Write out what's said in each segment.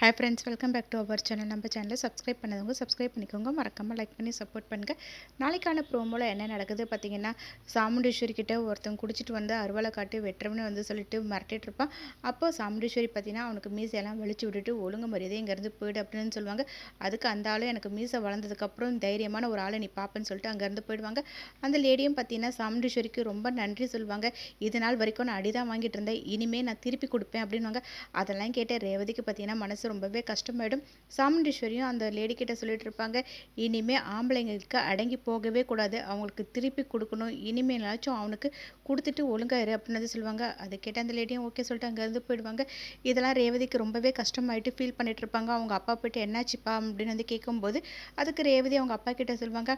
Hi friends welcome back to our channel நம்ம சேனலை subscribe பண்ணதவங்க subscribe பண்ணிக்கோங்க. மறக்காமல் லைக் பண்ணி சப்போர்ட் பண்ணுங்கள் நாளைக்கான ப்ரோமோவில் என்ன நடக்குது பார்த்தீங்கன்னா சாமுண்டீஸ்வரி கிட்டே ஒருத்தன் குடிச்சிட்டு வந்து அருவாலை காட்டி வெட்டுறவனு வந்து சொல்லிட்டு மிரட்டிட்டு இருப்பான். அப்போ சாமுண்டீஸ்வரி பார்த்தீங்கன்னா அவனுக்கு மீசையெல்லாம் வெளிச்சு விட்டுட்டு ஒழுங்கு மரியாதை இங்கேருந்து போயிடு அப்படின்னு சொல்லுவாங்க. அதுக்கு அந்த ஆளும் எனக்கு மீசை வளர்ந்ததுக்கப்புறம் தைரியமான ஒரு ஆளை நீ பார்ப்பேன்னு சொல்லிட்டு அங்கேருந்து போயிடுவாங்க. அந்த லேடியும் பார்த்தீங்கன்னா சாமுண்டீஸ்வரிக்கு ரொம்ப நன்றி சொல்லுவாங்க. இது நாள் வரைக்கும் நான் அடிதான் வாங்கிட்டு இருந்தேன். இனிமேல் நான் திருப்பி கொடுப்பேன் அப்படின்வாங்க அதெல்லாம் கேட்ட ரேவதிக்கு பார்த்தீங்கன்னா மனசு ரொம்பவே கஷ்டமாயிடும். சாமுண்டீஸ்வரியும் அந்த லேடி கிட்ட சொல்லிட்டு இருப்பாங்க இனிமேல் ஆம்பளைங்களுக்கு அடங்கி போகவே கூடாது. அவங்களுக்கு திருப்பி கொடுக்கணும். இனிமேலாச்சும் அவனுக்கு கொடுத்துட்டு ஒழுங்காயிரு அப்படின்னு சொல்லுவாங்க. அதை கேட்ட அந்த லேடியும் ஓகே சொல்லிட்டு அங்கேருந்து போயிடுவாங்க. இதெல்லாம் ரேவதிக்கு ரொம்பவே கஷ்டமாயிட்டு ஃபீல் பண்ணிட்டு இருப்பாங்க அவங்க அப்பா போயிட்டு என்னாச்சுப்பா அப்படின்னு வந்து கேட்கும்போது அதுக்கு ரேவதி அவங்க அப்பா கிட்ட சொல்லுவாங்க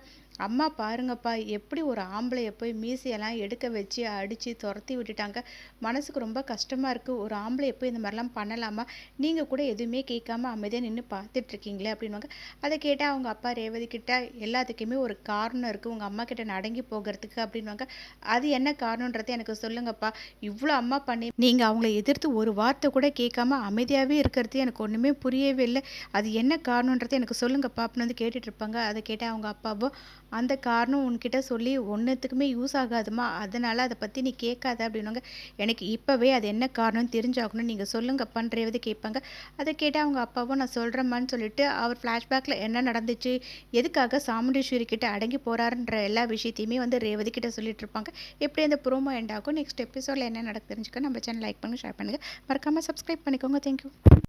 அம்மா பாருங்கப்பா எப்படி ஒரு ஆம்பளையை போய் மீசையெல்லாம் எடுக்க வச்சு அடித்து துரத்தி விட்டுட்டாங்க. மனசுக்கு ரொம்ப கஷ்டமாக இருக்குது ஒரு ஆம்பளை போய் இந்த மாதிரிலாம் பண்ணலாமா? நீங்கள் கூட எதுவுமே கேட்காம அமைதியாக நின்று பார்த்துட்ருக்கீங்களே அப்படின்வாங்க அதை கேட்டால் அவங்க அப்பா ரேவதி கிட்ட எல்லாத்துக்குமே ஒரு காரணம் இருக்குது உங்கள் அம்மா கிட்ட நடங்கி போகிறதுக்கு அப்படின்வாங்க அது என்ன காரணன்றது எனக்கு சொல்லுங்கப்பா. இவ்வளோ அம்மா பண்ணி நீங்கள் அவங்கள எதிர்த்து ஒரு வார்த்தை கூட கேட்காம அமைதியாகவே இருக்கிறது எனக்கு ஒன்றுமே புரியவே இல்லை. அது என்ன காரணன்றது எனக்கு சொல்லுங்கப்பா அப்படின்னு வந்து கேட்டுட்டு இருப்பாங்க அதை கேட்டால் அவங்க அப்பாவும் அந்த காரணம் உன்கிட்ட சொல்லி ஒன்றுத்துக்குமே யூஸ் ஆகாதுமா. அதனால் அதை பற்றி நீ கேட்காத அப்படின்வாங்க எனக்கு இப்போவே அது என்ன காரணம் தெரிஞ்சாகணும். நீங்கள் சொல்லுங்கப்பான்னு கேட்பாங்க. அதை கேட்டு கேட்டால் அவங்க அப்பாவும் நான் சொல்கிறேம்மான்னு சொல்லிட்டு அவர் ஃப்ளாஷ்பேக்கில் என்ன நடந்துச்சு எதுக்காக சாமுண்டீஸ்வரி கிட்ட அடங்கி போகிறாருன்ற எல்லா விஷயத்தையுமே வந்து ரேவதி கிட்ட சொல்லிட்டு இருப்பாங்க. எப்படி அந்த ப்ரோமோ எண்ட் ஆகும் நெக்ஸ்ட் எபிசோடில் என்ன நடக்கு தெரிஞ்சுக்க நம்ம சேனல் லைக் பண்ணுங்கள் ஷேர் பண்ணுங்கள் மறக்காமல் சப்ஸ்கிரைப் பண்ணிக்கோங்க. தேங்க்யூ